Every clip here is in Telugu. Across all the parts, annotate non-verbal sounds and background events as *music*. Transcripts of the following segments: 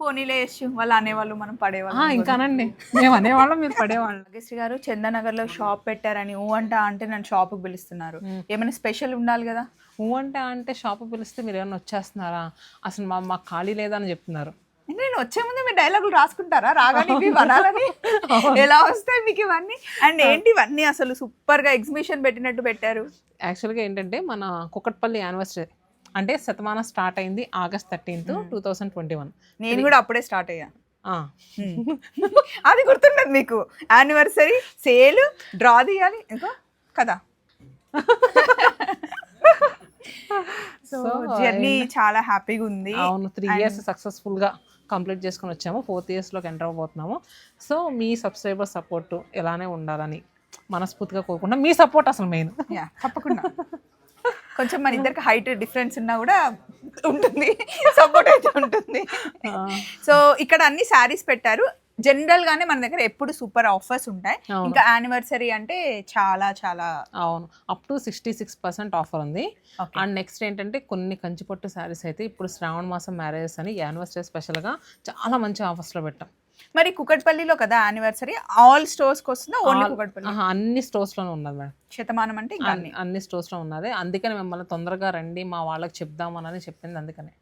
పోనీలే యశ్ వాళ్ళు అనేవాళ్ళు మనం పడేవాళ్ళం ఇంకానండి. మేము అనేవాళ్ళం మీరు పడేవాళ్ళం. నాగేశ్వరి గారు చందానగర్లో షాప్ పెట్టారని ఊ అంట అంటే నన్ను షాప్కి పిలుస్తున్నారు ఏమైనా స్పెషల్ ఉండాలి కదా? ఊ అంటే అంటే షాప్ పిలిస్తే మీరు ఏమైనా వచ్చేస్తున్నారా? అసలు మా మాకు ఖాళీ లేదా అని చెప్తున్నారు నేను వచ్చే ముందు మీ డైలాగులు రాసుకుంటారా? రాగానే ఇవి వనాలని ఎలా వస్తాయి మీకు ఇవన్నీ? అండ్ ఏంటి ఇవన్నీ అసలు సూపర్గా ఎగ్జిబిషన్ పెట్టినట్టు పెట్టారు? యాక్చువల్గా ఏంటంటే మన కుక్కట్పల్లి యానివర్సరీ అంటే శతమానం స్టార్ట్ అయింది August thirteenth two thousand twenty one. నేను కూడా అప్పుడే స్టార్ట్ అయ్యా. అది గుర్తుండదు మీకు. యానివర్సరీ సేల్ డ్రా తీయాలి ఇంకా కదా. *laughs* సో జర్నీ చాలా హ్యాపీగా ఉంది. అవును త్రీ ఇయర్స్ సక్సెస్ఫుల్గా కంప్లీట్ చేసుకొని వచ్చాము. ఫోర్త్ ఇయర్స్లోకి ఎంటర్ అవ్వబోతున్నాము. సో మీ సబ్స్క్రైబర్ సపోర్ట్ ఇలానే ఉండాలని మనస్ఫూర్తిగా కోరుకుంటాం మీ సపోర్ట్ అసలు మెయిన్ తప్పకుండా. *laughs* కొంచెం మన ఇద్దరికి హైట్ డిఫరెన్స్ ఉన్నా కూడా ఉంటుంది. సపోర్ట్ అయితే ఉంటుంది. సో ఇక్కడ అన్ని శారీస్ పెట్టారు. జనరల్ గానే మన దగ్గర ఎప్పుడు సూపర్ ఆఫర్స్ ఉంటాయి. ఇంకా యానివర్సరీ అంటే చాలా చాలా అవును. Up to sixty six percent offer ఉంది. అండ్ నెక్స్ట్ ఏంటంటే కొన్ని కంచిపట్టు శారీస్ అయితే ఇప్పుడు శ్రావణ మాసం మ్యారేజెస్ అని యానివర్సరీ స్పెషల్గా చాలా మంచి ఆఫర్స్లో పెట్టాం. మరి కుకట్పల్లిలో కదా యానివర్సరీ ఆల్ స్టోర్స్కి వస్తుందా? ఓన్లీ కుకట్పల్లి? ఆహా, అన్ని స్టోర్స్లోనే ఉన్నది మేడం. శతమానం అంటే ఇంకా అన్ని. అన్ని అన్ని స్టోర్స్లో ఉన్నది. అందుకని మిమ్మల్ని తొందరగా రండి మా వాళ్ళకి చెప్దామని చెప్పింది అందుకనే.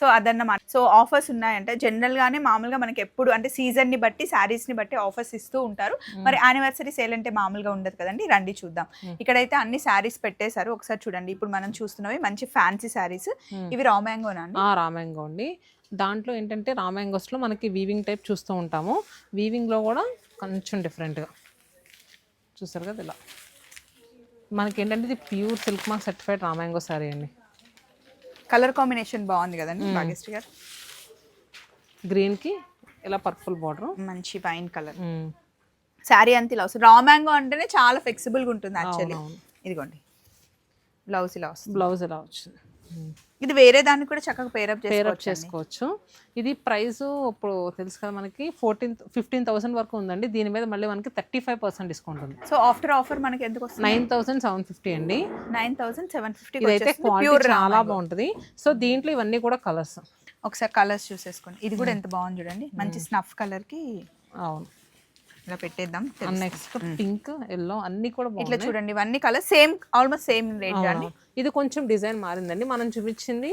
సో అదన్నమాట. సో ఆఫర్స్ ఉన్నాయంటే. జనరల్ గానే మామూలుగా మనకి ఎప్పుడు అంటే సీజన్ని బట్టి శారీస్ని బట్టి ఆఫర్స్ ఇస్తూ ఉంటారు. మరి యానివర్సరీ సేల్ అంటే మామూలుగా ఉండదు కదండి? రండి చూద్దాం. ఇక్కడైతే అన్ని శారీస్ పెట్టేశారు. ఒకసారి చూడండి. ఇప్పుడు మనం చూస్తున్నవి మంచి ఫ్యాన్సీ శారీస్ ఇవి రామాంగోనా అండి? ఆ రామాంగో అండి. దాంట్లో ఏంటంటే రామాంగోస్లో మనకి వీవింగ్ టైప్ చూస్తూ ఉంటాము. వీవింగ్లో కూడా కొంచెం డిఫరెంట్గా చూసారు కదా ఇలా. మనకి ఏంటంటే ఇది ప్యూర్ సిల్క్ మార్క్ సర్టిఫైడ్ రామాంగో శారీ అండి. కలర్ కాంబినేషన్ బాగుంది కదండి భాగ్యశ్రీ గారు? గ్రీన్కి ఇలా పర్పుల్ బార్డర్ మంచి వైన్ కలర్ శారీ అంత ఇలా వస్తుంది. రామాంగో అంటేనే చాలా flexible గా ఉంటుంది యాక్చువల్లీ. ఇదిగోండి. బ్లౌజ్ ఇలా వస్తుంది. బ్లౌజ్ ఇలా వచ్చింది. ఇది వేరే దాన్ని కూడా చక్కగా పేరప్ పేరప్ చేసుకోవచ్చు. ఇది ప్రైస్ ఇప్పుడు తెలుసు కదా మనకి ఫోర్టీన్ ఫిఫ్టీన్ థౌసండ్ వరకు ఉందండి. దీని మీద మళ్ళీ మనకి థర్టీ ఫైవ్ పర్సెంట్ డిస్కౌంట్ ఉంది. సో ఆఫ్టర్ ఆఫర్ మనకి ఎందుకు వస్తుంది? నైన్ థౌసండ్ సెవెన్ ఫిఫ్టీ అండి. నైన్ థౌసండ్ సెవెన్ ఫిఫ్టీ ఇదైతే ప్యూర్ క్వాలిటీ చాలా బాగుంటుంది. సో దీంట్లో ఇవన్నీ కూడా కలర్స్ ఒకసారి కలర్స్ చూసేసుకోండి. ఇది కూడా ఎంత బాగుంది చూడండి. మంచి స్నఫ్ కలర్కి అవును. ఇలా పెట్టేద్దాం నెక్స్ట్ పింక్ ఎల్లో అన్ని కూడా ఇట్లా చూడండి ఇవన్నీ colour same almost same range అండి. ఇది కొంచెం డిజైన్ మారిందండి. మనం చూపించింది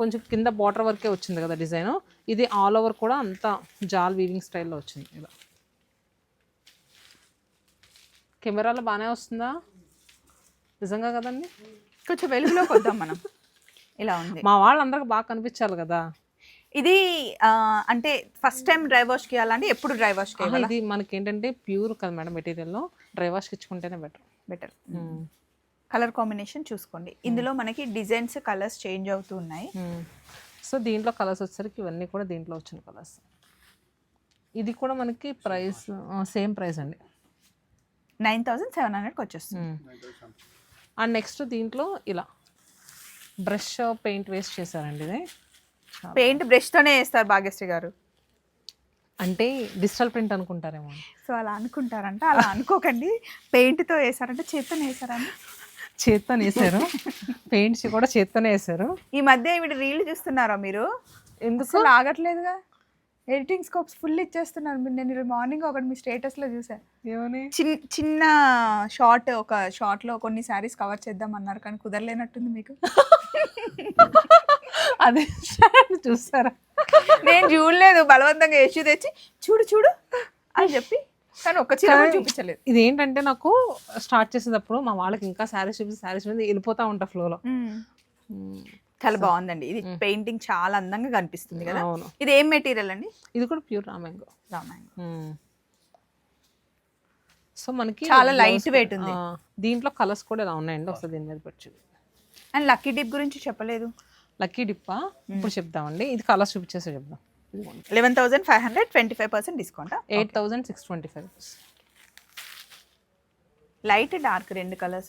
కొంచెం కింద బార్డర్ వరకే వచ్చింది కదా డిజైన్ ఇది ఆల్ ఓవర్ కూడా అంతా జాల్ వీవింగ్ స్టైల్లో వచ్చింది. ఇలా కెమెరాలో బాగానే వస్తుందా? నిజంగా కదండి? కొంచెం వెలుగులోకి వద్దాం మనం. ఇలా ఉంది. మా వాళ్ళందరికి బాగా కనిపించాలి కదా. ఇది అంటే ఫస్ట్ టైం డ్రై వాష్ చేయాలంటే ఎప్పుడు డ్రై వాష్ ఇది మనకి ఏంటంటే ప్యూర్ కదా మేడం మెటీరియల్లో. డ్రై వాష్కి ఇచ్చుకుంటేనే బెటర్ బెటర్ కలర్ కాంబినేషన్ చూసుకోండి. ఇందులో మనకి డిజైన్స్ కలర్స్ చేంజ్ అవుతూ ఉన్నాయి. సో దీంట్లో కలర్స్ వచ్చేసరికి ఇవన్నీ కూడా దీంట్లో వచ్చిన కలర్స్ ఇది కూడా మనకి ప్రైస్ సేమ్ ప్రైస్ అండి. నైన్ థౌసండ్ సెవెన్ హండ్రెడ్కి వచ్చేస్తుంది. అండ్ నెక్స్ట్ దీంట్లో ఇలా. బ్రష్ పెయింట్ వేస్ట్ చేశారండి ఇది. పెయింట్ బ్రష్ తోనే వేస్తారు భాగ్యశ్రీ గారు. అంటే డిజిటల్ ప్రింట్ అనుకుంటారేమో. సో అలా అనుకుంటారంట. అలా అనుకోకండి. పెయింట్తో వేసారంటే చేత్తోనే వేసారండి చేత్తో వేసారు పెయింట్స్ కూడా చేత్తోనే వేసారు ఈ మధ్య ఈవిడ రీల్ చూస్తున్నారా మీరు? ఎందుకు? ఆగట్లేదుగా. ఎడిటింగ్ స్కోప్స్ ఫుల్ ఇచ్చేస్తున్నారు మీరు. నేను మార్నింగ్ ఒకటి మీ స్టేటస్లో చూసా. ఏమని? చిన్న చిన్న షార్ట్ ఒక షార్ట్లో కొన్ని శారీస్ కవర్ చేద్దాం అన్నారు కానీ కుదరలేనట్టుంది మీకు. అదే చూసారా నేను చూడలేదు బలవంతంగా యశు తెచ్చి చూడు చూడు అని చెప్పి కానీ ఒక్క చీర కూడా చూపించలేదు. ఇది ఏంటంటే నాకు స్టార్ట్ చేసేటప్పుడు మా వాళ్ళకి ఇంకా శారీస్ చూపిస్తే శారీస్ మీద వెళ్ళిపోతా ఉంటా ఫ్లోలో చాలా బాగుందండి. ఇది పెయింటింగ్ చాలా అందంగా కనిపిస్తుంది కదా. అవును. ఇది ఏం మెటీరియల్ అండి? ఇది కూడా ప్యూర్ రామాంగో. రామాయణం సో మనకి చాలా weight కూడా- ఉంది. దీంట్లో కలర్స్ కూడా ఇలా ఉన్నాయండి. ఒకసారి దీని మీద పెట్టి. అండ్ లక్కీ డిప్ గురించి చెప్పలేదు. లక్కీ డిప్పా? ఇప్పుడు చెప్దామండి. ఇది కలర్స్ చూపించేసి చెప్దాం. Eleven thousand five hundred twenty five percent discount eight thousand six twenty five light dark రెండు కలర్స్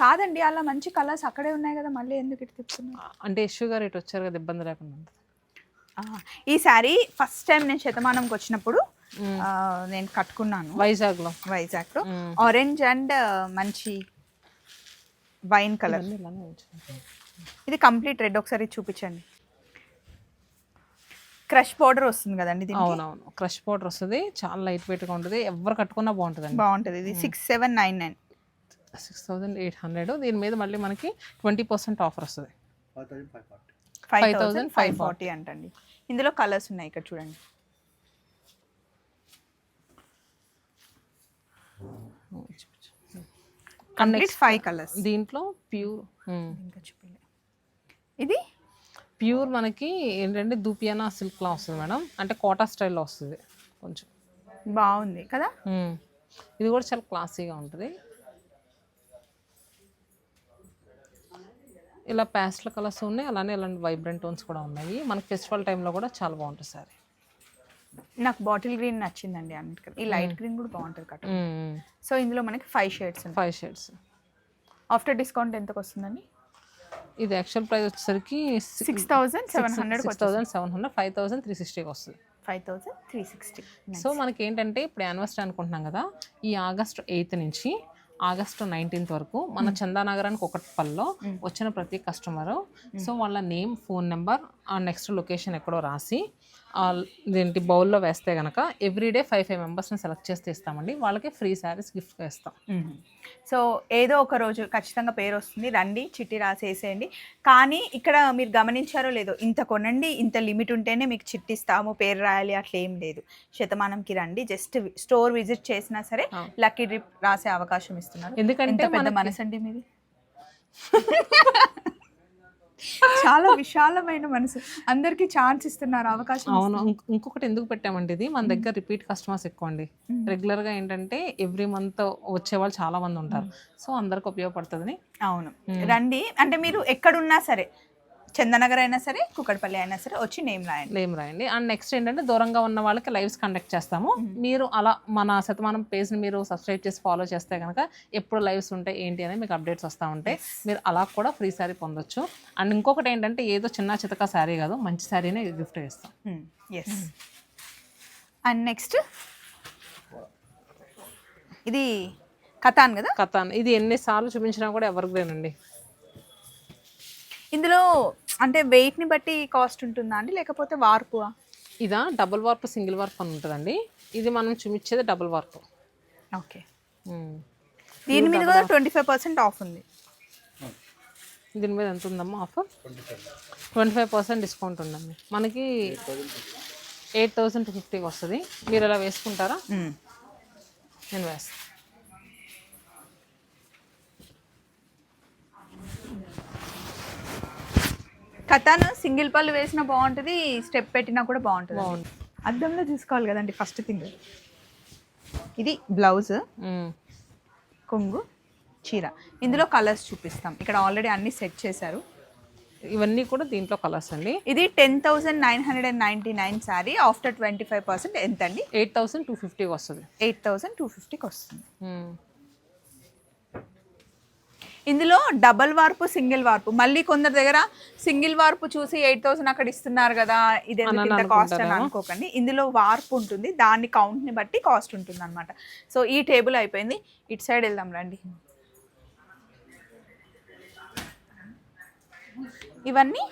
కాదండి అలా మంచి కలర్స్ అక్కడే ఉన్నాయి కదా మళ్ళీ ఎందుకు ఇటు తిప్పుతున్నారు? అంటే యశు గారు ఇటు వచ్చారు కదా ఇబ్బంది లేకుండా ఈ శారీ ఫస్ట్ టైం నేను శతమానంకి వచ్చినప్పుడు నేను కట్టుకున్నాను. వైజాగ్లో. వైజాగ్లో. ఆరెంజ్ అండ్ మంచి వైన్ కలర్. ఇది కంప్లీట్ రెడ్. ఒకసారి చూపించండి. క్రష్ పౌడర్ వస్తుంది కదండి అవునవును. క్రష్ పౌడర్ వస్తుంది. చాలా లైట్ వెయిట్గా ఉంటుంది. ఎవరు కట్టుకున్నా బాగుంటుందండి. బాగుంటుంది. ఇది six seven nine nine six thousand eight hundred దీని మీద మళ్ళీ మనకి ట్వంటీ పర్సెంట్ ఆఫర్ వస్తుంది. ఫైవ్ థౌసండ్ ఫైవ్ ఫార్టీ అంటండి. ఇందులో కలర్స్ ఉన్నాయి ఇక్కడ చూడండి. కంప్లీట్ ఫైవ్ కలర్స్ దీంట్లో ప్యూర్ ఇంకా చూపించండి ఇది? ప్యూర్ మనకి ఏంటంటే దూపియానా సిల్క్లా వస్తుంది మేడం. అంటే కోటా స్టైల్లో వస్తుంది కొంచెం. బాగుంది కదా? మ్మ్. ఇది కూడా చాలా క్లాసీగా ఉంటుంది. ఇలా ప్యాస్టల్ కలర్స్ ఉన్నాయి. అలానే ఇలాంటి వైబ్రెంట్ టోన్స్ కూడా ఉన్నాయి. మనకి ఫెస్టివల్ టైంలో కూడా చాలా బాగుంటుంది సారీ. నాకు బాటిల్ గ్రీన్ నచ్చిందండి అన్నిటికన్నా ఈ లైట్ గ్రీన్ కూడా బాగుంటుంది కట్ సో ఇందులో మనకి five shades five shades after discount ఎంతకు వస్తుందండి? ఇది యాక్చువల్ ప్రైస్ వచ్చేసరికి six thousand seven hundred six thousand seven hundred five thousand three సిక్స్టీకి వస్తుంది. Five thousand three sixty so మనకి ఏంటంటే ఇప్పుడు యానివర్సరీ అనుకుంటున్నాం కదా ఈ ఆగస్ట్ ఎయిత్ నుంచి ఆగస్టు నైన్టీన్త్ వరకు మన చందానగరానికి ఒకటి పల్లో వచ్చిన ప్రతి కస్టమరు సో వాళ్ళ నేమ్ ఫోన్ నెంబర్ ఆ నెక్స్ట్ లొకేషన్ ఎక్కడో రాసి ఇదేంటి బౌల్లో వేస్తే కనుక ఎవ్రీడే ఫైవ్ ఫైవ్ మెంబర్స్ని సెలెక్ట్ చేస్తే ఇస్తామండి వాళ్ళకి ఫ్రీ శారీస్ గిఫ్ట్గా ఇస్తాం సో ఏదో ఒక రోజు ఖచ్చితంగా పేరు వస్తుంది. రండి చిట్టి రాసేసేయండి. కానీ ఇక్కడ మీరు గమనించారో లేదో ఇంత కొనండి ఇంత లిమిట్ ఉంటేనే మీకు చిట్టి ఇస్తాము పేరు రాయాలి అట్లా ఏం లేదు. శతమానంకి రండి. జస్ట్ స్టోర్ విజిట్ చేసినా సరే. లక్కీ డ్రిప్ రాసే అవకాశం ఇస్తున్నారు. ఎందుకంటే పెద్ద అండి మీది? *laughs* చాలా విశాలమైన మనసు. అందరికి ఛాన్స్ ఇస్తున్నారు అవకాశం అవును. ఇంక- ఇంకొకటి ఎందుకు పెట్టామంటే ఇది మన దగ్గర రిపీట్ కస్టమర్స్ ఎక్కువ అండి. రెగ్యులర్గా ఏంటంటే ఎవ్రీ మంత్ వచ్చే వాళ్ళు చాలా మంది ఉంటారు. సో అందరికి ఉపయోగపడుతుందని అవును. రండి. అంటే మీరు ఎక్కడున్నా సరే చందనగర్ అయినా సరే కుక్కడపల్లి అయినా సరే వచ్చి నేమ్ రాయండి. లేమ్ రాయండి. అండ్ నెక్స్ట్ ఏంటంటే దూరంగా ఉన్న వాళ్ళకి లైవ్స్ కండక్ట్ చేస్తాము. మీరు అలా మన శతమానం పేజ్ని మీరు సబ్స్క్రైబ్ చేసి ఫాలో చేస్తే కనుక ఎప్పుడు లైవ్స్ ఉంటాయి ఏంటి అనేది మీకు అప్డేట్స్ వస్తూ ఉంటాయి. మీరు అలా కూడా ఫ్రీ శారీ పొందొచ్చు. అండ్ ఇంకొకటి ఏంటంటే ఏదో చిన్న చితక శారీ కాదు మంచి శారీనే గిఫ్ట్ ఇస్తాం ఎస్ అండ్ నెక్స్ట్ ఇది కథాన్ కదా? కథ ఇది ఎన్నిసార్లు చూపించినా కూడా ఎవరికి లేనండి. ఇందులో అంటే weight ని బట్టి కాస్ట్ ఉంటుందా అండి? లేకపోతే వార్పు ఇదా డబుల్ వార్ప్ సింగిల్ వార్ప్ అని ఉంటుందండి. ఇది మనం చూపించేది డబుల్ వార్ప్ ఓకే దీని మీద కూడా ట్వంటీ ఫైవ్ పర్సెంట్ ఆఫ్ ఉంది. దీని మీద ఎంత ఉందమ్మా offer twenty five percent discount ఉందండి. మనకి ఎయిట్ థౌసండ్ టూ ఫిఫ్టీకి వస్తుంది. మీరు ఇలా వేసుకుంటారా? నేను వేస్తాను కథాన్ సింగిల్ పళ్ళు వేసినా బాగుంటుంది స్టెప్ పెట్టినా కూడా బాగుంటుంది బాగుంది. అద్దంలో చూసుకోవాలి కదండి ఫస్ట్ థింగ్. ఇది బ్లౌజ్. కొంగు చీర. ఇందులో కలర్స్ చూపిస్తాం. ఇక్కడ ఆల్రెడీ అన్ని సెట్ చేశారు. ఇవన్నీ కూడా దీంట్లో కలర్స్ అండి. ఇది ten thousand nine hundred and ninety nine sari. After twenty five percent ఎంత అండి ఎయిట్ థౌసండ్ టూ ఫిఫ్టీకి వస్తుంది. ఎయిట్ థౌసండ్ టూ ఫిఫ్టీకి వస్తుంది. ఇందులో డబల్ వార్పు సింగిల్ వార్పు. మళ్ళీ కొందరి దగ్గర సింగిల్ వార్పు చూసి ఎయిట్ థౌసండ్ అక్కడ ఇస్తున్నారు కదా ఇది ఇంత కాస్ట్ అని. అనుకోకండి. ఇందులో వార్పు ఉంటుంది దాని కౌంట్ని బట్టి కాస్ట్ ఉంటుంది అనమాట సో ఈ టేబుల్ అయిపోయింది. ఇటు సైడ్ వెళ్దాం రండి. ఇవన్నీ?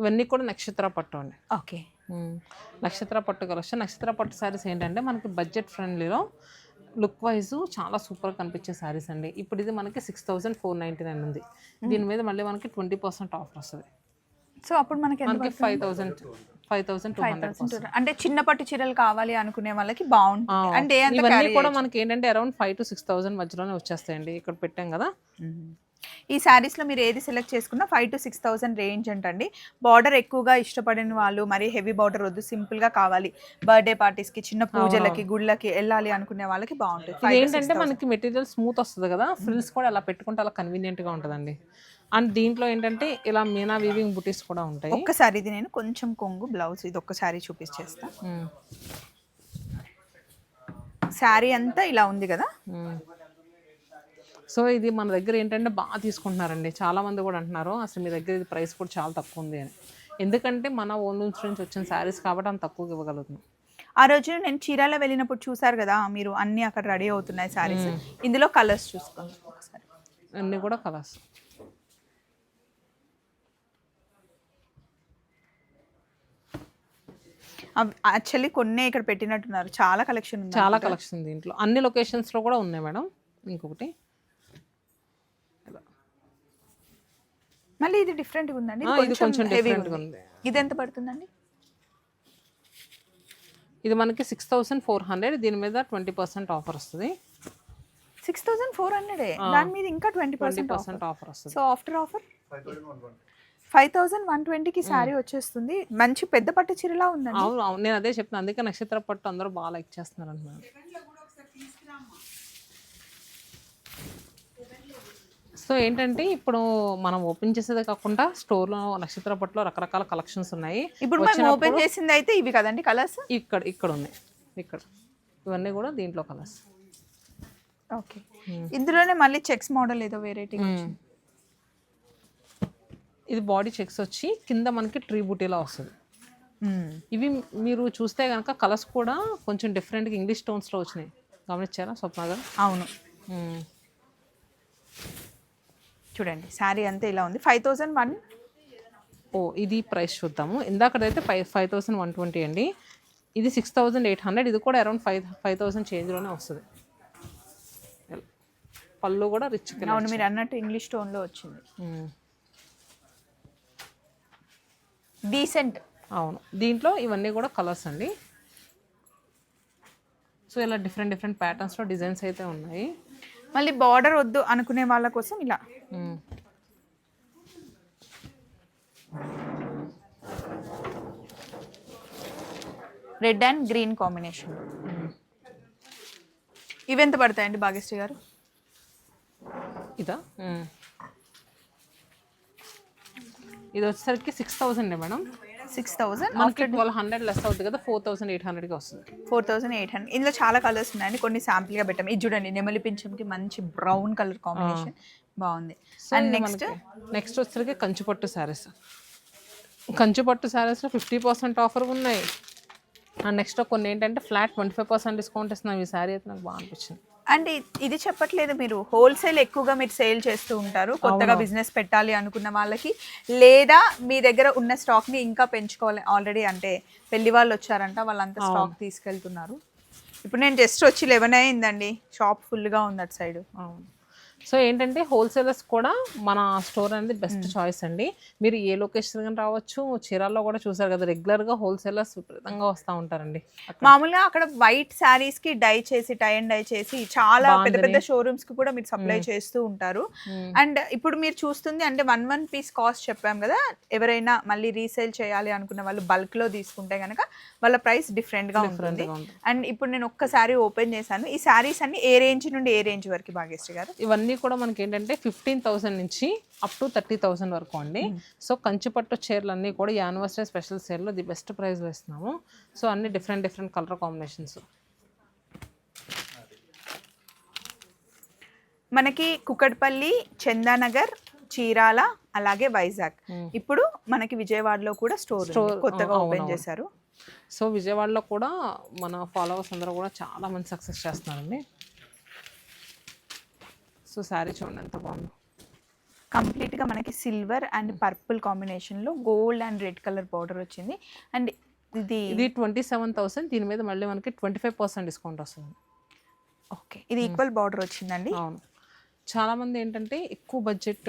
ఇవన్నీ కూడా నక్షత్ర పట్టు అండి. ఓకే. నక్షత్ర పట్టు కలెక్షన్. నక్షత్ర పట్టు శారీస్ ఏంటంటే మనకి బడ్జెట్ ఫ్రెండ్లీలో లుక్ వైజ్ చాలా సూపర్ కనిపించే శారీస్ అండి. ఇప్పుడు ఇది మనకి six thousand four ninety nine ఉంది. దీని మీద మళ్ళీ మనకి ట్వంటీ పర్సెంట్ ఆఫర్ వస్తుంది. సో అప్పుడు మనకి మనకి five thousand five thousand two hundred? అంటే చిన్న పట్టు చీరలు కావాలి అనుకునే వాళ్ళకి బాగుంటుంది. అంటే ఇవన్నీ కూడా మనకి ఏంటంటే around five to six thousand మధ్యలోనే వచ్చేస్తాయండి. ఇక్కడ పెట్టాం కదా. ఈ శారీస్లో మీరు ఏది సెలెక్ట్ చేసుకున్నా five to six thousand range అంటండి. బార్డర్ ఎక్కువగా ఇష్టపడిన వాళ్ళు మరి హెవీ బార్డర్ వద్దు సింపుల్గా కావాలి. బర్త్డే పార్టీస్కి చిన్న పూజలకి గుళ్ళకి వెళ్ళాలి అనుకునే వాళ్ళకి బాగుంటుంది. ఏంటంటే మనకి మెటీరియల్ స్మూత్ వస్తుంది కదా ఫ్రిల్స్ కూడా అలా పెట్టుకుంటే అలా convenient గా ఉంటుందండి. అండ్ దీంట్లో ఏంటంటే ఇలా మీనా వీవింగ్ బుటీస్ కూడా ఉంటాయి. ఒక్కసారి ఇది నేను కొంచెం కొంగు బ్లౌజ్ ఇది ఒక్కసారి చూపించేస్తా మ్మ్. శారీ అంతా ఇలా ఉంది కదా. సో ఇది మన దగ్గర ఏంటంటే బాగా తీసుకుంటున్నారండి. చాలా మంది కూడా అంటున్నారు అసలు మీ దగ్గర ఇది ప్రైస్ కూడా చాలా తక్కువ ఉంది అని. ఎందుకంటే మన ఓన్ నుంచి నుంచి వచ్చిన శారీస్ కాబట్టి అంత తక్కువకి ఇవ్వగలుగుతున్నాం. ఆ రోజు నేను చీరాల వెళ్ళినప్పుడు చూసారు కదా మీరు అన్ని అక్కడ రెడీ అవుతున్నాయి శారీస్. ఇందులో కలర్స్ చూసుకోండి ఒకసారి. అన్నీ కూడా కలర్స్. యాక్చువల్లీ కొన్ని ఇక్కడ పెట్టినట్టున్నారు. చాలా కలెక్షన్ ఉంది చాలా కలెక్షన్ దీంట్లో అన్ని లొకేషన్స్లో కూడా ఉన్నాయి మేడం. ఇంకొకటి. మళ్ళీ ఇది డిఫరెంట్ ఉందండి. ఆ, ఇది కొంచెం heavy different గా ఉంది. ఇది ఎంత పడుతుందండి? ఇది మనకి సిక్స్ థౌసండ్ ఫోర్ హండ్రెడ్ దీని మీద ట్వంటీ పర్సెంట్ ఆఫర్ వస్తుంది. సిక్స్ థౌసండ్ ఫోర్ హండ్రెడ్ దాని మీద ఇంకా twenty twenty percent percent offer వస్తుంది. So after offer five thousand one ట్వంటీకి శారీ వచ్చేస్తుంది. మంచి పెద్ద పట్టు చీరలా ఉందండి. అవును అవును. నేను అదే చెప్తాను అందుకే నక్షత్ర పట్టు అందరూ బాగా లైక్ చేస్తున్నారు అంటున్నాను సో ఏంటంటే ఇప్పుడు మనం ఓపెన్ చేసేదే కాకుండా స్టోర్లో నక్షత్ర పట్టులో రకరకాల కలెక్షన్స్ ఉన్నాయి. ఇప్పుడు మనం ఓపెన్ చేసింది అయితే ఇవి కదండి కలర్స్? ఇక్కడ ఇక్కడ ఉన్నాయి. ఇక్కడ. ఇవన్నీ కూడా దీంట్లో కలర్స్. ఓకే. ఇందులోనే మళ్ళీ చెక్స్ మోడల్ ఏదో వెరైటీ ఇది బాడీ చెక్స్ వచ్చి కింద మనకి ట్రీ బూటీలా వస్తుంది. ఇవి మీరు చూస్తే కనుక కలర్స్ కూడా కొంచెం డిఫరెంట్గా ఇంగ్లీష్ టోన్స్లో వచ్చినాయి. గమనించారా స్వప్న గారు? అవును. చూడండి శారీ అంతా ఇలా ఉంది. ఫైవ్ థౌసండ్ వన్ ఓ ఇది ప్రైస్ చూద్దాము. ఇందాకదైతే five five thousand one twenty అండి. ఇది సిక్స్ థౌసండ్ ఎయిట్ హండ్రెడ్ ఇది కూడా అరౌండ్ ఫైవ్ ఫైవ్ థౌసండ్ చేంజ్లోనే వస్తుంది. పళ్ళు కూడా రిచ్ అవును మీరు అన్నట్టు ఇంగ్లీష్ టోన్లో వచ్చింది. డీసెంట్ అవును. దీంట్లో ఇవన్నీ కూడా కలర్స్ అండి. సో ఇలా డిఫరెంట్ డిఫరెంట్ ప్యాటర్న్స్లో డిజైన్స్ అయితే ఉన్నాయి. మళ్ళీ బార్డర్ వద్దు అనుకునే వాళ్ళ కోసం ఇలా. రెడ్ అండ్ గ్రీన్ కాంబినేషన్ ఇవి ఎంత పడతాయండి భాగ్యశ్రీ గారు? ఇదా. ఇది వచ్చేసరికి six thousand madam. Six thousand మనకి ట్వెల్వ్ హండ్రెడ్ లెస్ అవుతుంది కదా ఫోర్ థౌసండ్ ఎయిట్ హండ్రెడ్కి వస్తుంది. ఫోర్ థౌసండ్ ఎయిట్ హండ్రెడ్ ఇందులో చాలా కలర్స్ ఉన్నాయండి కొన్ని శాంపుల్గా పెట్టాము ఇది చూడండి నెమలి పింఛంకి మంచి బ్రౌన్ కలర్ కాంబినేషన్ బాగుంది. అండ్ నెక్స్ట్ నెక్స్ట్ వచ్చేసరికి కంచుపట్టు శారీస్. కంచుపట్టు శారీస్లో ఫిఫ్టీ పర్సెంట్ ఆఫర్ ఉన్నాయి. అండ్ నెక్స్ట్ కొన్ని ఏంటంటే flat twenty five percent discount ఇస్తున్నాం. ఈ శారీ అయితే నాకు బాగా అనిపించింది. అండ్ ఇది చెప్పట్లేదు మీరు. హోల్సేల్ ఎక్కువగా మీరు సేల్ చేస్తూ ఉంటారు. కొత్తగా బిజినెస్ పెట్టాలి అనుకున్న వాళ్ళకి. లేదా మీ దగ్గర ఉన్న స్టాక్ని ఇంకా పెంచుకోవాలి. ఆల్రెడీ అంటే పెళ్ళి వాళ్ళు వచ్చారంట వాళ్ళంతా స్టాక్ తీసుకెళ్తున్నారు. ఇప్పుడు నేను జస్ట్ వచ్చి లెవెన్ అయిందండి షాప్ ఫుల్గా ఉంది అటు సైడ్. అవును. సో ఏంటంటే హోల్సేలర్స్ కూడా మన స్టోర్ అనేది బెస్ట్ చాయిస్ అండి. మీరు ఏ లొకేషన్ కానీ రావచ్చు చీరాల్లో కూడా చూసారు కదా రెగ్యులర్గా హోల్సేలర్స్ విపరీతంగా వస్తూ ఉంటారండి. మామూలుగా అక్కడ వైట్ శారీస్కి డై చేసి టై అండ్ డై చేసి చాలా పెద్ద పెద్ద షోరూమ్స్కి కూడా మీరు సప్లై చేస్తూ ఉంటారు. అండ్ ఇప్పుడు మీరు చూస్తుంది అంటే వన్ వన్ పీస్ కాస్ట్ చెప్పాం కదా ఎవరైనా మళ్ళీ రీసేల్ చేయాలి అనుకున్న వాళ్ళు బల్క్లో తీసుకుంటే గనక వాళ్ళ ప్రైస్ డిఫరెంట్గా ఉంటుంది. గా ఉంటుంది. అండ్ ఇప్పుడు నేను ఒక్క శారీ ఓపెన్ చేశాను. ఈ శారీస్ అన్ని ఏ రేంజ్ నుండి ఏ రేంజ్ వరకు భాగ్యశ్రీ గారు? ఇవన్నీ కూడా మనకి ఏంటంటే ఫిఫ్టీన్ థౌసండ్ నుంచి అప్ టు థర్టీ థౌసండ్ వరకు అండి. సో కంచిపట్టు చీరలు అన్నీ కూడా యానివర్సరీ స్పెషల్ సేల్లో ది బెస్ట్ ప్రైస్లో ఇస్తున్నాము. సో అన్ని డిఫరెంట్ డిఫరెంట్ కలర్ కాంబినేషన్స్ మనకి కుకట్పల్లి చందానగర్ చీరాల అలాగే వైజాగ్. ఇప్పుడు మనకి విజయవాడలో కూడా స్టోర్ కొత్తగా ఓపెన్ చేశారు. సో విజయవాడలో కూడా మన ఫాలోవర్స్ అందరూ కూడా చాలా మంది సక్సెస్ చేస్తున్నారండి. సో శారీ చూడండి ఎంత బాగుందో. కంప్లీట్గా మనకి సిల్వర్ అండ్ పర్పుల్ కాంబినేషన్లో gold and red colour border వచ్చింది. అండ్ ఇది ఇది ట్వంటీ సెవెన్ థౌసండ్ దీని మీద మళ్ళీ మనకి ట్వంటీ ఫైవ్ పర్సెంట్ డిస్కౌంట్ వస్తుంది. ఓకే ఇది ఈక్వల్ బార్డర్ వచ్చిందండి? అవును. చాలామంది ఏంటంటే ఎక్కువ బడ్జెట్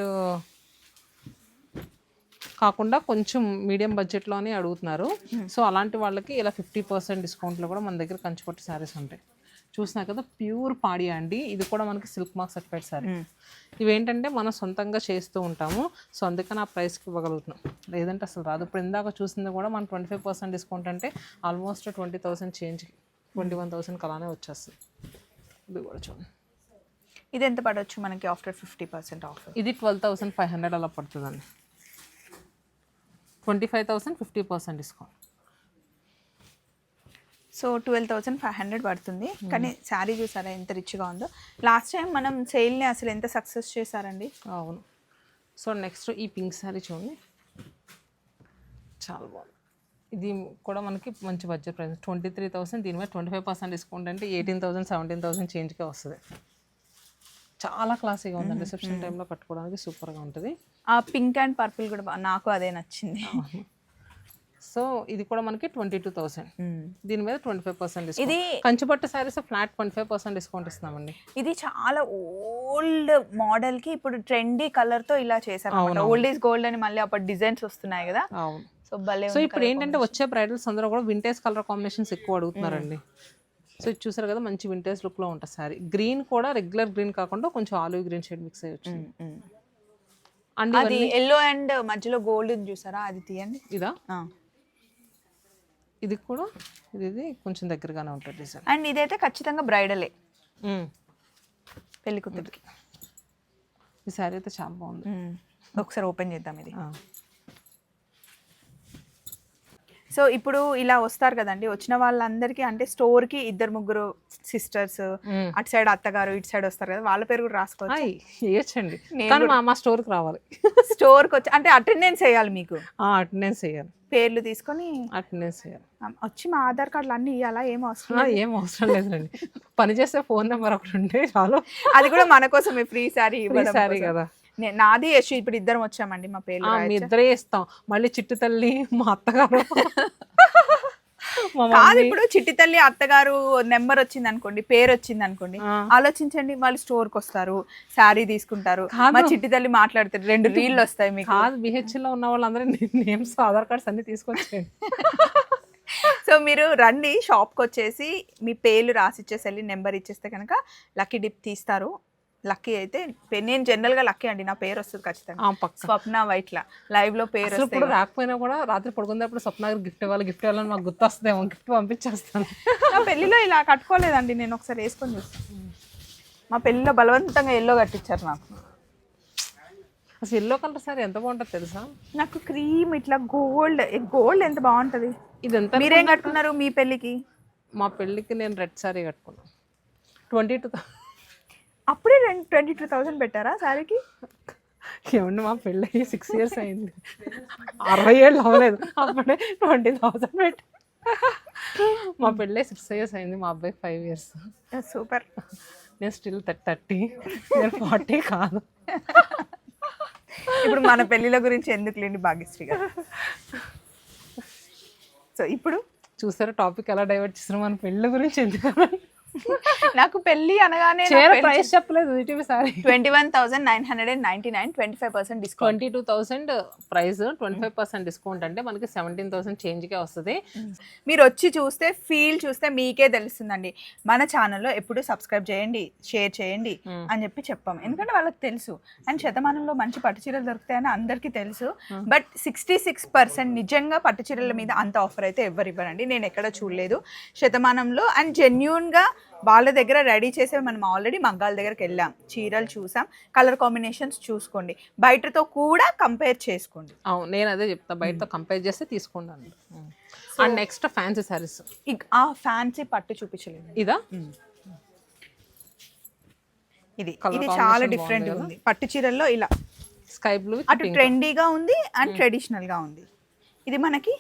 కాకుండా కొంచెం మీడియం బడ్జెట్లోనే అడుగుతున్నారు. సో అలాంటి వాళ్ళకి ఇలా ఫిఫ్టీ పర్సెంట్ డిస్కౌంట్లో కూడా మన దగ్గర కంచిపట్టు శారీస్ ఉంటాయి. చూసినా కదా ప్యూర్ పాడి అండి. ఇది కూడా మనకి సిల్క్ మార్క్ సర్టిఫైడ్ శారీ ఇవేంటంటే మనం సొంతంగా చేస్తూ ఉంటాము. సో అందుకని ఆ ప్రైస్కి ఇవ్వగలుగుతున్నాం. లేదంటే అసలు రాదు. ఇప్పుడు ఇందాక చూసింది కూడా మన ట్వంటీ ఫైవ్ పర్సెంట్ డిస్కౌంట్ అంటే ఆల్మోస్ట్ ట్వంటీ థౌసండ్ చేంజ్కి ట్వంటీ వన్ థౌసండ్కి అలానే వచ్చేస్తుంది. ఇది కూడా చూడండి. ఇది ఎంత పడవచ్చు మనకి ఆఫ్టర్ ఫిఫ్టీ పర్సెంట్ ఆఫర్? ఇది ట్వెల్వ్ థౌసండ్ ఫైవ్ హండ్రెడ్ అలా పడుతుందండి. Twenty five thousand fifty percent discount. So twelve thousand five hundred పడుతుంది. కానీ శారీ చూసారా ఎంత రిచ్గా ఉందో? లాస్ట్ టైం మనం సేల్ని అసలు ఎంత సక్సెస్ చేశారండి? అవును. సో నెక్స్ట్ ఈ పింక్ శారీ చూడండి. చాలా బాగుంది. ఇది కూడా మనకి మంచి budget price. Twenty three thousand దీని మీద ట్వంటీ ఫైవ్ పర్సెంట్ డిస్కౌంట్ అంటే ఎయిటీన్ థౌసండ్ సెవెంటీన్ థౌసండ్ చేంజ్కే వస్తుంది. చాలా క్లాసీగా ఉందండి. రిసెప్షన్ టైంలో కట్టుకోవడానికి సూపర్గా ఉంటుంది. ఆ పింక్ అండ్ పర్పుల్ కూడా నాకు అదే నచ్చింది. సో ఇది కూడా మనకి ట్వంటీ టూ థౌసండ్ దీని మీద ట్వంటీ ఫైవ్ పర్సెంట్ ఇది కంచిపట్టు saris flat twenty five percent discount ఇస్తున్నామండి. ఇది చాలా ఓల్డ్ మోడల్కి ఇప్పుడు ట్రెండీ కలర్తో ఇలా చేశారు ఓల్డ్ ఈజ్ గోల్డ్ అని మళ్ళీ అప్పుడు డిజైన్స్ వస్తున్నాయి కదా. సో భలే సో ఇప్పుడు ఏంటంటే వచ్చే బ్రైడల్స్ అందరూ కూడా వింటేజ్ కలర్ కాంబినేషన్స్ ఎక్కువ అడుగుతున్నారండి. సో ఇది చూసారు కదా మంచి వింటేజ్ లుక్లో ఉంటుంది సారీ గ్రీన్ కూడా రెగ్యులర్ గ్రీన్ కాకుండా కొంచెం ఆలివ్ గ్రీన్ షేడ్ మిక్స్ అయ్యి వచ్చింది. అండ్ అది ఎల్లో అండ్ మధ్యలో గోల్డ్ చూసారా? అది తీయండి. ఇదా. ఇది కూడా ఇది ఇది కొంచెం దగ్గరగానే ఉంటుంది డిజైన్. అండ్ ఇదైతే ఖచ్చితంగా బ్రైడలే. పెళ్ళి కూతురికి. ఈ శారీ అయితే చాలా బాగుంది. ఒకసారి ఓపెన్ చేద్దాం ఇది. సో ఇప్పుడు ఇలా వస్తారు కదండి. వచ్చిన వాళ్ళందరికీ అంటే స్టోర్కి ఇద్దరు ముగ్గురు సిస్టర్స్. అటు సైడ్ అత్తగారు ఇటు సైడ్ వస్తారు కదా వాళ్ళ పేరు కూడా రాసుకోవచ్చు? మా మా స్టోర్కి రావాలి. స్టోర్కి వచ్చి అంటే అటెండెన్స్ వేయాలి మీకు? అటెండెన్స్ వేయాలి. పేర్లు తీసుకొని అటెండెన్స్ వేయాలి. వచ్చి మా ఆధార్ కార్డులు అన్ని ఇవ్వాలా ఏం అవసరం ఏం అవసరం లేదండి పని చేసే ఫోన్ నెంబర్ ఒకటి ఉంటే చాలు. అది కూడా మన కోసమే ఫ్రీ సారీ ఫ్రీ శారీ కదా. నాది యశ్ ఇప్పుడు ఇద్దరం వచ్చామండి మా పేర్లు మీ? ఇద్దరే ఇస్తాం మళ్ళీ చిట్టు తల్లి మా అత్తగారు. కాదు ఇప్పుడు చిట్టి తల్లి అత్తగారు నెంబర్ వచ్చింది అనుకోండి పేరు వచ్చింది అనుకోండి. ఆలోచించండి వాళ్ళు స్టోర్కి వస్తారు శారీ తీసుకుంటారు. మా చిట్టి తల్లి మాట్లాడతారు రెండు రీళ్ళు వస్తాయి మీకు. కాదు బిహెచ్ఎల్లో ఉన్న వాళ్ళందరూ నేమ్స్ ఆధార్ కార్డ్స్ అన్ని తీసుకొచ్చేయండి. *laughs* సో మీరు రండి షాప్కి వచ్చేసి మీ పేర్లు రాసి ఇచ్చేసి వెళ్ళి నెంబర్ ఇచ్చేస్తే కనుక లక్కీ డిప్ తీస్తారు. లక్కీ అయితే నేను జనరల్గా లక్కీ అండి. నా పేరు వస్తుంది ఖచ్చితంగా. స్వప్న వైట్ల. లైవ్లో పేరు ఇప్పుడు రాకపోయినా కూడా రాత్రి పడుకునేప్పుడు స్వప్నగర్ గిఫ్ట్ ఇవ్వాలి గిఫ్ట్ ఇవ్వాలని మాకు గుర్తు వస్తుందేమో గిఫ్ట్ పంపించేస్తాను. నా పెళ్ళిలో ఇలా కట్టుకోలేదండి. నేను ఒకసారి వేసుకొని చూస్తాను మా పెళ్ళిలో బలవంతంగా ఎల్లో కట్టించారు నాకు. అసలు ఎల్లో కలర్ సారీ ఎంత బాగుంటుంది తెలుసా? నాకు క్రీమ్ ఇట్లా గోల్డ్ గోల్డ్ ఎంత బాగుంటది? ఇది ఎంత మీరేం కట్టుకున్నారు మీ పెళ్ళికి? మా పెళ్ళికి నేను రెడ్ సారీ కట్టుకున్నాను ట్వంటీ టూ అప్పుడే రెండు ట్వంటీ టూ థౌసండ్ పెట్టారా శారీకి? ఏమండి మా పెళ్ళి సిక్స్ ఇయర్స్ అయింది. అరవై ఏళ్ళు అవ్వలేదు. అప్పుడే ట్వంటీ థౌసండ్ పెట్టి. మా పెళ్ళి సిక్స్ ఇయర్స్ అయింది మా అబ్బాయి ఫైవ్ ఇయర్స్ సూపర్ నేను స్టిల్ థర్టీ నేను ఫార్టీ కాదు. ఇప్పుడు మన పెళ్ళిళ్ళ గురించి ఎందుకు లేండి భాగ్యశ్రీ గారు? సో ఇప్పుడు? చూసారా టాపిక్ ఎలా డైవర్ట్ చేస్తున్నారు మన పెళ్ళి గురించి ఎందుకు? నాకు పెళ్ళి అనగానే చీర ప్రైస్ చెప్పలేదు ETV sorry. Twenty one thousand nine hundred and ninety nine twenty five percent discount twenty two thousand price twenty five percent discount అంటే మనకి సెవెంటీన్ థౌసండ్ చేంజ్కే వస్తుంది. మీరు వచ్చి చూస్తే ఫీల్ చూస్తే మీకే తెలుస్తుందండి మన ఛానల్లో ఎప్పుడు సబ్స్క్రైబ్ చేయండి షేర్ చేయండి అని చెప్పి చెప్పాం. ఎందుకంటే వాళ్ళకి తెలుసు. అండ్ శతమానంలో మంచి పట్టు చీరలు దొరుకుతాయని అందరికీ తెలుసు. బట్ సిక్స్టీ సిక్స్ పర్సెంట్ నిజంగా పట్టు చీరల మీద అంత ఆఫర్ అయితే ఎవరు ఇవ్వరండి? నేను ఎక్కడ చూడలేదు. శతమానంలో అండ్ జెన్యున్గా వాళ్ళ దగ్గర రెడీ చేసే మనం ఆల్రెడీ మగ్గాల దగ్గరికి వెళ్ళాం. చీరలు చూసాం. కలర్ కాంబినేషన్స్ చూసుకోండి. బయటతో కూడా కంపేర్ చేసుకోండి. అవును నేను అదే చెప్తా. బయటతో కంపేర్ చేస్తే తీసుకోండి అండ్ నెక్స్ట్ ఫ్యాన్సీ ఇక ఆ ఫ్యాన్సీ పట్టు చూపించలేదు ఇదా? ఇది ఇది చాలా డిఫరెంట్? ఉంది. పట్టు చీరల్లో ఇలా స్కై బ్లూ అటు ట్రెండీగా ఉంది అండ్ ట్రెడిషనల్గా ఉంది. ఇది మనకి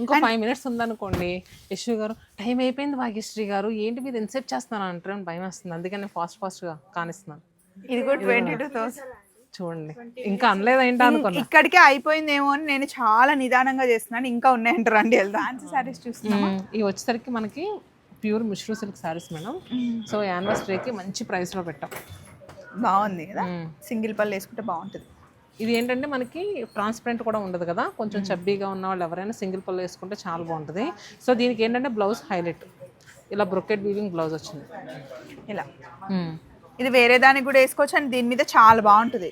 ఇంకో ఫైవ్ మినిట్స్ ఉందనుకోండి. యశు గారు టైం అయిపోయింది భాగ్యశ్రీ గారు. ఏంటి మీరు ఎంతసేపు చేస్తున్నారు? అంటారు. అని భయం వస్తుంది. అందుకని ఫాస్ట్ ఫాస్ట్గా కానిస్తున్నాను. ఇది కూడా ట్వంటీ టూ థౌసండ్ చూడండి. ఇంకా అనలేదేంటా అనుకున్నా. ఇక్కడికే అయిపోయిందేమో అని నేను చాలా నిదానంగా చేస్తున్నాను. ఇంకా ఉన్నాయంటారు రండి వెళ్దాం సారీస్. ఇవి వచ్చేసరికి మనకి ప్యూర్ మిష్రూ సిల్క్ శారీస్ మేడం. సో యానివర్సరీకి మంచి ప్రైస్లో పెట్టాం. బాగుంది కదా. సింగిల్ పళ్ళు వేసుకుంటే బాగుంటుంది. ఇది ఏంటంటే మనకి ట్రాన్స్పరెంట్ కూడా ఉండదు కదా. కొంచెం చబ్బీగా ఉన్న వాళ్ళు ఎవరైనా సింగిల్ పళ్ళు వేసుకుంటే చాలా బాగుంటుంది. సో దీనికి ఏంటంటే బ్లౌజ్ హైలైట్ ఇలా బ్రొకెట్ వీవింగ్ బ్లౌజ్ వచ్చింది. ఇలా. ఇది వేరే దానికి కూడా వేసుకోవచ్చు అండ్ దీని మీద చాలా బాగుంటుంది.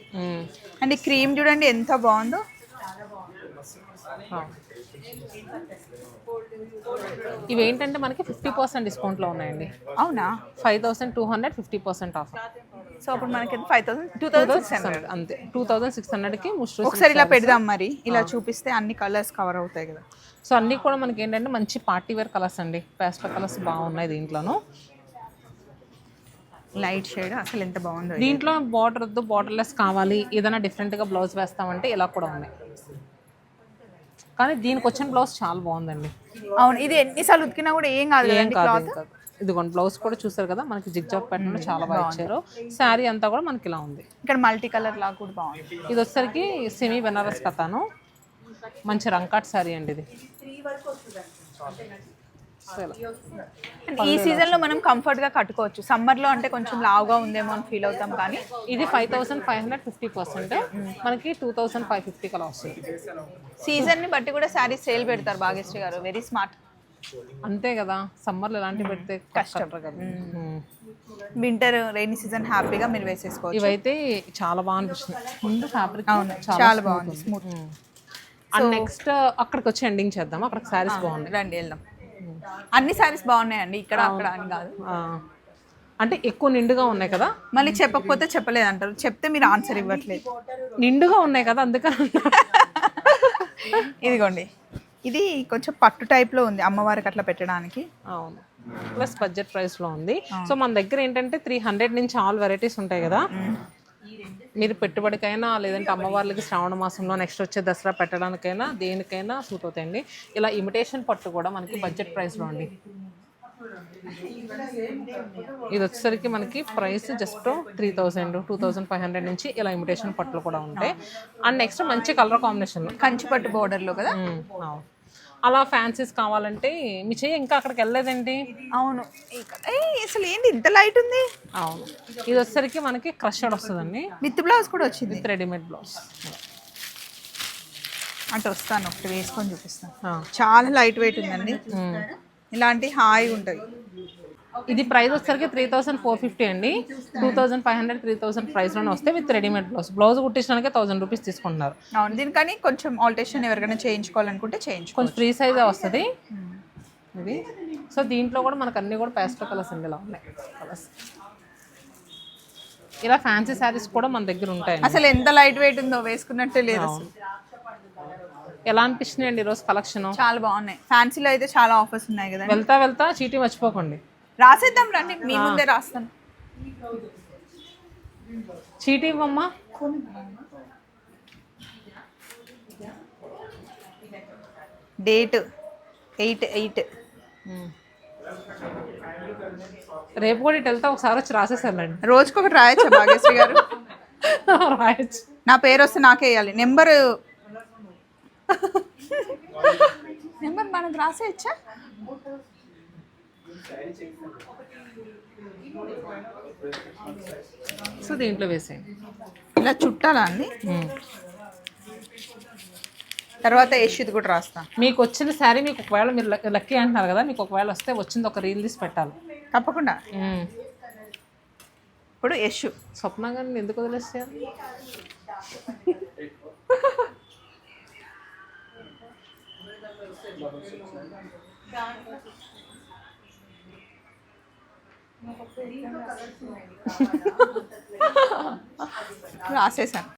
అండ్ ఈ క్రీమ్ చూడండి ఎంత బాగుందో. ఇవి ఏంటంటే మనకి ఫిఫ్టీ పర్సెంట్ డిస్కౌంట్లో ఉన్నాయండి. అవునా? Five thousand two hundred fifty percent off so అప్పుడు మనకి five thousand two thousand six hundred అంతే. టూ థౌసండ్ సిక్స్ హండ్రెడ్కి ముష్రూ ఒకసారి ఇలా పెడదాం మరి. ఇలా చూపిస్తే అన్ని కలర్స్ కవర్ అవుతాయి కదా. సో అన్నీ కూడా మనకి ఏంటంటే మంచి పార్టీ వేర్ కలర్స్ అండి. పేస్టల్ కలర్స్ బాగున్నాయి దీంట్లోను. లైట్ షేడ్ అసలు ఎంత బాగుందో. దీంట్లో బార్డర్ వద్దు బార్డర్లెస్ కావాలి. ఏదైనా డిఫరెంట్గా బ్లౌజ్ వేస్తామంటే ఇలా కూడా ఉన్నాయి. కానీ దీనికి వచ్చిన బ్లౌజ్ చాలా బాగుందండి. అవును ఇది ఎన్నిసార్లు ఉతికినా కూడా ఏం కాదు ఏం కాదు. ఇదిగోండి బ్లౌజ్ కూడా చూసారు కదా మనకి జిగ్జాగ్ ప్యాటర్న్ చాలా బాగా ఇచ్చారు. శారీ అంతా కూడా మనకి ఇలా ఉంది. ఇక్కడ మల్టీ కలర్ లాగా కూడా బాగుంది. ఇది వచ్చేసరికి సెమీ బెనారస్ కథాను. మంచి రంకాట్ శారీ అండి ఇది. ఈ సీజన్లో మనం కంఫర్ట్గా కట్టుకోవచ్చు. సమ్మర్లో అంటే కొంచెం లావుగా ఉందేమో అని ఫీల్ అవుతాం కానీ ఇది five thousand five hundred fifty percent మనకి టూ థౌసండ్ ఫైవ్ ఫిఫ్టీ కలా వస్తుంది. సీజన్ని బట్టి కూడా శారీస్ సేల్ పెడతారు భాగ్యశ్రీ గారు. వెరీ స్మార్ట్ అంతే కదా సమ్మర్లో ఎలాంటివి పెడితే కష్టం. వింటర్ రైనీ సీజన్ హ్యాపీగా మీరు వేసేసుకోవచ్చు. ఇవైతే చాలా బాగా అనిపిస్తుంది. ముందు ఫ్యాబ్రిక్ అవును చాలా బాగుంది స్మూత్ అండ్ నెక్స్ట్ అక్కడికి వచ్చి ఎండింగ్ చేద్దాం అక్కడ శారీస్ బాగున్నాయి. రండి వెళ్దాం. అన్ని శారీస్ బాగున్నాయండి ఇక్కడ అక్కడ అని కాదు. అంటే ఎక్కువ నిండుగా ఉన్నాయి కదా? మళ్ళీ చెప్పకపోతే చెప్పలేదు అంటారు చెప్తే మీరు ఆన్సర్ ఇవ్వట్లేదు. నిండుగా ఉన్నాయి కదా అందుకని *laughs* ఇదిగోండి. ఇది కొంచెం పట్టు type లో ఉంది అమ్మవారికి అట్లా పెట్టడానికి. అవును. ప్లస్ బడ్జెట్ ప్రైస్లో ఉంది. సో మన దగ్గర ఏంటంటే త్రీ హండ్రెడ్ నుంచి ఆల్ వెరైటీస్ ఉంటాయి కదా. మీరు పెట్టుబడికైనా లేదంటే అమ్మవార్లకి శ్రావణ మాసంలో నెక్స్ట్ వచ్చే దసరా పెట్టడానికైనా దేనికైనా సూట్ అవుతాయండి. ఇలా ఇమిటేషన్ పట్టు కూడా మనకి బడ్జెట్ ప్రైస్లో అండి. ఇది వచ్చేసరికి మనకి price just three thousand two thousand five hundred నుంచి ఇలా ఇమిటేషన్ పట్టులు కూడా ఉంటాయి. అండ్ నెక్స్ట్ మంచి కలర్ కాంబినేషన్. కంచి పట్టు border లో కదా? అలా ఫ్యాన్సీస్ కావాలంటే మీ చెయ్యి ఇంకా అక్కడికి వెళ్ళలేదండి? అవును. అసలు ఏంటి ఇంత లైట్ ఉంది? అవును. ఇది వచ్చేసరికి మనకి క్రషడ్ వస్తుందండి. విత్ బ్లౌజ్ కూడా వచ్చింది. విత్ రెడీమేడ్ బ్లౌజ్ అటు వస్తాను ఒకటి వేసుకొని చూపిస్తాను. చాలా లైట్ వెయిట్ ఉందండి. ఇలాంటి హాయిగా ఉంటుంది ఇది ప్రైస్ వచ్చేసరికి త్రీ థౌసండ్ ఫోర్ ఫిఫ్టీ అండి. Two thousand five hundred three thousand ప్రైస్లోనే వస్తే విత్ రెడీమేడ్ బ్లౌజ్ బ్లౌజ్ కుట్టించడానికి థౌసండ్ రూపీస్ తీసుకుంటున్నారు. అవును దీనికని కొంచెం ఆల్టరేషన్ ఎవరికైనా చేయించుకోవాలనుకుంటే చేయించుకో కొంచెం ఫ్రీ సైజే వస్తుంది. ఇది. సో దీంట్లో కూడా మనకు అన్ని కూడా పేస్టల్ కలర్స్ అండి ఇలా ఉన్నాయి. కలర్స్ ఇలా ఫ్యాన్సీ శారీస్ కూడా మన దగ్గర ఉంటాయండి. అసలు ఎంత లైట్ వెయిట్ ఉందో వేసుకున్నట్టే లేదు అసలు. ఎలా అనిపిస్తున్నాయి అండి ఈరోజు కలెక్షన్ చాలా బాగున్నాయి. ఫ్యాన్సీలో అయితే చాలా ఆఫర్స్ ఉన్నాయి కదా వెళ్తా వెళ్తా చీటీ మర్చిపోకండి. రాసేద్దాం రండి మీ ముందే రాస్తాను. చీటీ ఇవ్వమ్మా. డేట్ ఎయిట్ ఎయిట్ రేపు కూడా ఇటు వెళ్తా ఒకసారి వచ్చి రాసేసానండి రోజుకొకటి రాయచ్చా భాగ్యశ్రీ గారు? *laughs* రాయొచ్చు. నా పేరు వస్తే నాకే వేయాలి నెంబర్ నెంబర్ మనకు రాసేయచ్చా సో దీంట్లో వేసేయండి. ఇలా చుట్టాలా అండి? తర్వాత యశ్యుది కూడా రాస్తాను మీకు వచ్చిన శారీ మీకు ఒకవేళ మీరు లక్- లక్కీ అంటున్నారు కదా మీకు ఒకవేళ వస్తే వచ్చింది ఒక రీల్ తీసి పెట్టాలి. తప్పకుండా. ఇప్పుడు యశు స్వప్న గారిని ఎందుకు వదిలేస్తారు *laughs* రాసేసాను.